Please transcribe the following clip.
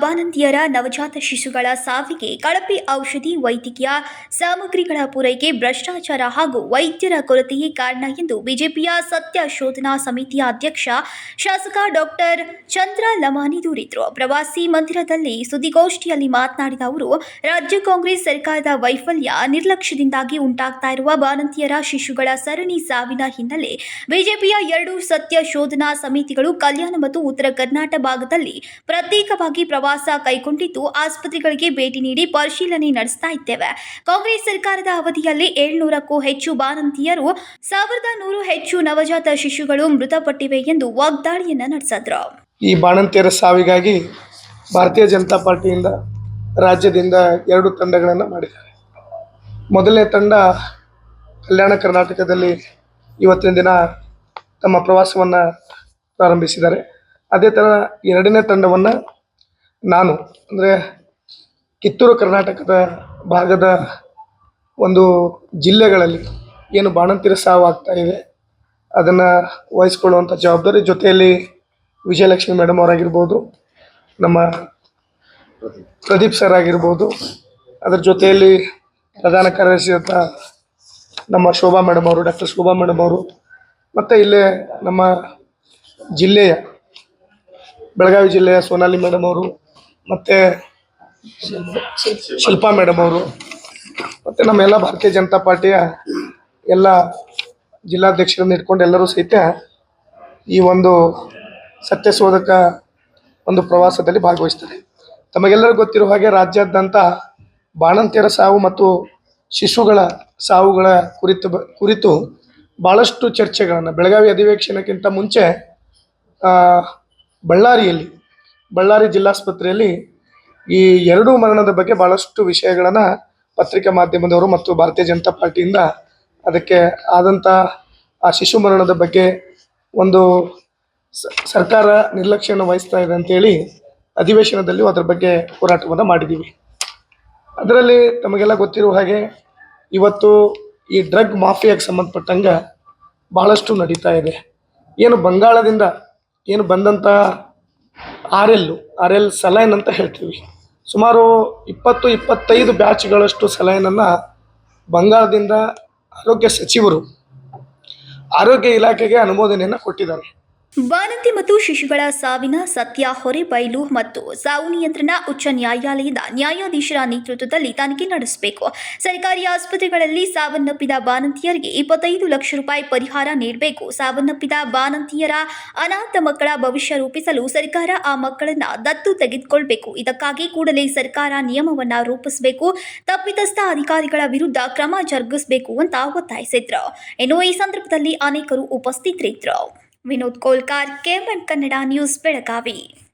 ಬಾಣಂತಿಯರ ನವಜಾತ ಶಿಶುಗಳ ಸಾವಿಗೆ ಕಳಪೆ ಔಷಧಿ ವೈದ್ಯಕೀಯ ಸಾಮಗ್ರಿಗಳ ಪೂರೈಕೆ, ಭ್ರಷ್ಟಾಚಾರ ಹಾಗೂ ವೈದ್ಯರ ಕೊರತೆಯೇ ಕಾರಣ ಎಂದು ಬಿಜೆಪಿಯ ಸತ್ಯ ಶೋಧನಾ ಸಮಿತಿಯ ಅಧ್ಯಕ್ಷ ಶಾಸಕ ಡಾಕ್ಟರ್ ಚಂದ್ರ ಲಮಾನಿ ದೂರಿದ್ರು. ಪ್ರವಾಸಿ ಮಂದಿರದಲ್ಲಿ ಸುದ್ದಿಗೋಷ್ಠಿಯಲ್ಲಿ ಮಾತನಾಡಿದ ಅವರು, ರಾಜ್ಯ ಕಾಂಗ್ರೆಸ್ ಸರ್ಕಾರದ ವೈಫಲ್ಯ ನಿರ್ಲಕ್ಷ್ಯದಿಂದಾಗಿ ಉಂಟಾಗ್ತಾ ಇರುವ ಬಾನಂತಿಯರ ಶಿಶುಗಳ ಸರಣಿ ಸಾವಿನ ಹಿನ್ನೆಲೆ ಬಿಜೆಪಿಯ ಎರಡು ಸತ್ಯ ಶೋಧನಾ ಸಮಿತಿಗಳು ಕಲ್ಯಾಣ ಮತ್ತು ಉತ್ತರ ಕರ್ನಾಟಕ ಭಾಗದಲ್ಲಿ ಪ್ರತ್ಯೇಕವಾಗಿ ಪ್ರವಾಸ ಕೈಗೊಂಡಿದ್ದು ಆಸ್ಪತ್ರೆಗಳಿಗೆ ಭೇಟಿ ನೀಡಿ ಪರಿಶೀಲನೆ ನಡೆಸ್ತಾ ಇದ್ದೇವೆ. ಕಾಂಗ್ರೆಸ್ ಸರ್ಕಾರದ ಅವಧಿಯಲ್ಲಿ ಏಳ್ನೂರಕ್ಕೂ ಹೆಚ್ಚು ಬಾಣಂತಿಯರು, ಸಾವಿರದ ನೂರು ಹೆಚ್ಚು ನವಜಾತ ಶಿಶುಗಳು ಮೃತಪಟ್ಟಿವೆ ಎಂದು ವಾಗ್ದಾಳಿಯನ್ನ ನಡೆಸಿದ್ರು. ಈ ಬಾಣಂತಿಯರ ಸಾವಿಗಾಗಿ ಭಾರತೀಯ ಜನತಾ ಪಾರ್ಟಿಯಿಂದ ರಾಜ್ಯದಿಂದ ಎರಡು ತಂಡಗಳನ್ನು ಮಾಡಿದ್ದಾರೆ. ಮೊದಲನೇ ತಂಡ ಕಲ್ಯಾಣ ಕರ್ನಾಟಕದಲ್ಲಿ ಇವತ್ತಿನ ದಿನ ತಮ್ಮ ಪ್ರವಾಸವನ್ನು ಪ್ರಾರಂಭಿಸಿದ್ದಾರೆ. ಅದೇ ಥರ ಎರಡನೇ ತಂಡವನ್ನು ನಾನು, ಅಂದರೆ ಕಿತ್ತೂರು ಕರ್ನಾಟಕದ ಭಾಗದ ಒಂದು ಜಿಲ್ಲೆಗಳಲ್ಲಿ ಏನು ಬಾಣಂತಿರ ಸಾವಾಗ್ತಾ ಇದೆ, ಅದನ್ನು ವಹಿಸ್ಕೊಳ್ಳುವಂಥ ಜವಾಬ್ದಾರಿ ಜೊತೆಯಲ್ಲಿ ವಿಜಯಲಕ್ಷ್ಮಿ ಮೇಡಮ್ ಅವರಾಗಿರ್ಬೋದು, ನಮ್ಮ ಪ್ರದೀಪ್ ಸರ್ ಆಗಿರ್ಬೋದು, ಅದರ ಜೊತೆಯಲ್ಲಿ ಪ್ರಧಾನ ಕಾರ್ಯದರ್ಶಿಯಾದ ನಮ್ಮ ಶೋಭಾ ಮೇಡಮ್ ಅವರು, ಡಾಕ್ಟರ್ ಶೋಭಾ ಮೇಡಮ್ ಅವರು, ಮತ್ತು ಇಲ್ಲೇ ನಮ್ಮ ಜಿಲ್ಲೆಯ ಬೆಳಗಾವಿ ಜಿಲ್ಲೆಯ ಸೋನಾಲಿ ಮೇಡಮ್ ಅವರು, ಮತ್ತು ಶಿಲ್ಪಾ ಮೇಡಮ್ ಅವರು, ಮತ್ತು ನಮ್ಮೆಲ್ಲ ಭಾರತೀಯ ಜನತಾ ಪಾರ್ಟಿಯ ಎಲ್ಲ ಜಿಲ್ಲಾಧ್ಯಕ್ಷರನ್ನು ಇಟ್ಕೊಂಡು ಎಲ್ಲರೂ ಸಹಿತ ಈ ಒಂದು ಸತ್ಯಶೋಧಕ ಒಂದು ಪ್ರವಾಸದಲ್ಲಿ ಭಾಗವಹಿಸ್ತಾರೆ. ತಮಗೆಲ್ಲರೂ ಗೊತ್ತಿರುವ ಹಾಗೆ ರಾಜ್ಯಾದ್ಯಂತ ಬಾಣಂತಿಯರ ಸಾವು ಮತ್ತು ಶಿಶುಗಳ ಸಾವುಗಳ ಕುರಿತು ಕುರಿತು ಭಾಳಷ್ಟು ಚರ್ಚೆಗಳನ್ನು, ಬೆಳಗಾವಿ ಅಧಿವೇಶನಕ್ಕಿಂತ ಮುಂಚೆ ಬಳ್ಳಾರಿಯಲ್ಲಿ, ಬಳ್ಳಾರಿ ಜಿಲ್ಲಾಸ್ಪತ್ರೆಯಲ್ಲಿ ಈ ಎರಡೂ ಮರಣದ ಬಗ್ಗೆ ಭಾಳಷ್ಟು ವಿಷಯಗಳನ್ನು ಪತ್ರಿಕಾ ಮಾಧ್ಯಮದವರು ಮತ್ತು ಭಾರತೀಯ ಜನತಾ ಪಾರ್ಟಿಯಿಂದ ಅದಕ್ಕೆ ಆದಂಥ ಆ ಶಿಶು ಮರಣದ ಬಗ್ಗೆ ಒಂದು ಸರ್ಕಾರ ನಿರ್ಲಕ್ಷ್ಯವನ್ನು ವಹಿಸ್ತಾ ಇದೆ ಅಂತೇಳಿ ಅಧಿವೇಶನದಲ್ಲಿ ಅದರ ಬಗ್ಗೆ ಹೋರಾಟವನ್ನು ಮಾಡಿದ್ದೀವಿ ಅದರಲ್ಲಿ ತಮಗೆಲ್ಲ ಗೊತ್ತಿರುವ ಹಾಗೆ ಇವತ್ತು ಈ ಡ್ರಗ್ ಮಾಫಿಯಾಗೆ ಸಂಬಂಧಪಟ್ಟಂಗೆ ಭಾಳಷ್ಟು ನಡೀತಾ ಇದೆ. ಏನು ಬಂಗಾಳದಿಂದ ಏನು ಬಂದಂಥ R L R L saline ಅಂತ ಹೇಳ್ತೀವಿ. ಸುಮಾರು ಇಪ್ಪತ್ತು, ಇಪ್ಪತ್ತೈದು ಬ್ಯಾಚ್ಗಳಷ್ಟು ಸಲೈನನ್ನು ಬಂಗಾಳದಿಂದ ಆರೋಗ್ಯ ಸಚಿವರು ಆರೋಗ್ಯ ಇಲಾಖೆಗೆ ಅನುಮೋದನೆಯನ್ನು ಕೊಟ್ಟಿದ್ದಾರೆ. ಬಾಣಂತಿ ಮತ್ತು ಶಿಶುಗಳ ಸಾವಿನ ಸತ್ಯ, ಹೊರೆ ಬಯಲು ಮತ್ತು ಸಾವು ನಿಯಂತ್ರಣ ಉಚ್ಚ ನ್ಯಾಯಾಲಯದ ನ್ಯಾಯಾಧೀಶರ ನೇತೃತ್ವದಲ್ಲಿ ತನಿಖೆ ನಡೆಸಬೇಕು. ಸರ್ಕಾರಿ ಆಸ್ಪತ್ರೆಗಳಲ್ಲಿ ಸಾವನ್ನಪ್ಪಿದ ಬಾಣಂತಿಯರಿಗೆ ಇಪ್ಪತ್ತೈದು ಲಕ್ಷ ರೂಪಾಯಿ ಪರಿಹಾರ ನೀಡಬೇಕು. ಸಾವನ್ನಪ್ಪಿದ ಬಾಣಂತಿಯರ ಅನಾಥ ಮಕ್ಕಳ ಭವಿಷ್ಯ ರೂಪಿಸಲು ಸರ್ಕಾರ ಆ ಮಕ್ಕಳನ್ನ ದತ್ತು ತೆಗೆದುಕೊಳ್ಬೇಕು. ಇದಕ್ಕಾಗಿ ಕೂಡಲೇ ಸರ್ಕಾರ ನಿಯಮವನ್ನ ರೂಪಿಸಬೇಕು. ತಪ್ಪಿತಸ್ಥ ಅಧಿಕಾರಿಗಳ ವಿರುದ್ಧ ಕ್ರಮ ಜರುಗಿಸಬೇಕು ಅಂತ ಒತ್ತಾಯಿಸಿದ್ರು. ಇನ್ನು ಈ ಸಂದರ್ಭದಲ್ಲಿ ಅನೇಕರು ಉಪಸ್ಥಿತರಿದ್ದರು. विनोद कोलकार के कन्नड न्यूज़ बेलगवी